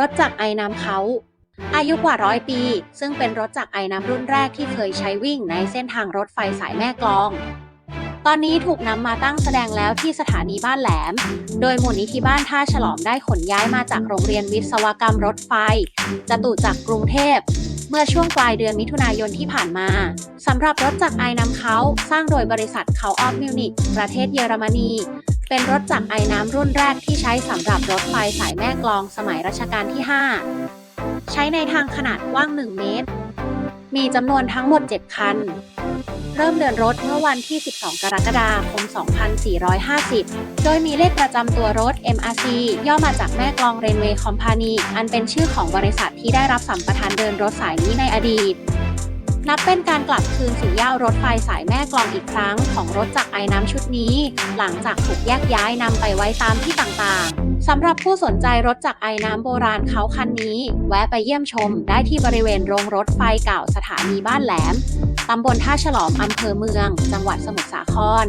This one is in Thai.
รถจักรไอน้ำเขา อายุกว่าร้อยปี ซึ่งเป็นรถจักรไอน้ำรุ่นแรกที่เคยใช้วิ่งในเส้นทางรถไฟสายแม่กลอง ตอนนี้ถูกนำมาตั้งแสดงแล้วที่สถานีบ้านแหลม โดยมูลนิธิบ้านท่าฉลอมได้ขนย้ายมาจากโรงเรียนวิศวกรรมรถไฟจตุจักรกรุงเทพเมื่อช่วงปลายเดือนมิถุนายนที่ผ่านมาสำหรับรถจักรไอนำเขา สร้างโดยบริษัทเขาออฟมิวนิกประเทศเยอรมนี เป็นรถจักรไอน้ำรุ่นแรกที่ใช้สำหรับรถไฟสายแม่กลองสมัยรัชกาลที่ 5 ใช้ในทางขนาดกว้าง 1 เมตร มีจำนวนทั้งหมด 7 คัน เริ่มเดินรถเมื่อวันที่ 12 กรกฎาคม 2450 โดยมีเลขประจำตัวรถ MRC ย่อมาจากแม่กลองเรนเวย์คอมพานีอันเป็นชื่อของบริษัทที่ได้รับสัมปทานเดินรถสายนี้ในอดีต นับเป็นการกลับคืนสู่ย่ารถไฟสายแม่กลองอีกครั้งของรถจักรไอน้ำชุดนี้ หลังจากถูกแยกย้ายนำไปไว้ตามที่ต่างๆสำหรับผู้สนใจรถจักรไอน้ำโบราณเขาคันนี้ แวะไปเยี่ยมชมได้ที่บริเวณโรงรถไฟเก่าสถานีบ้านแหลมตำบลท่าฉลอมอำเภอเมือง จังหวัดสมุทรสาคร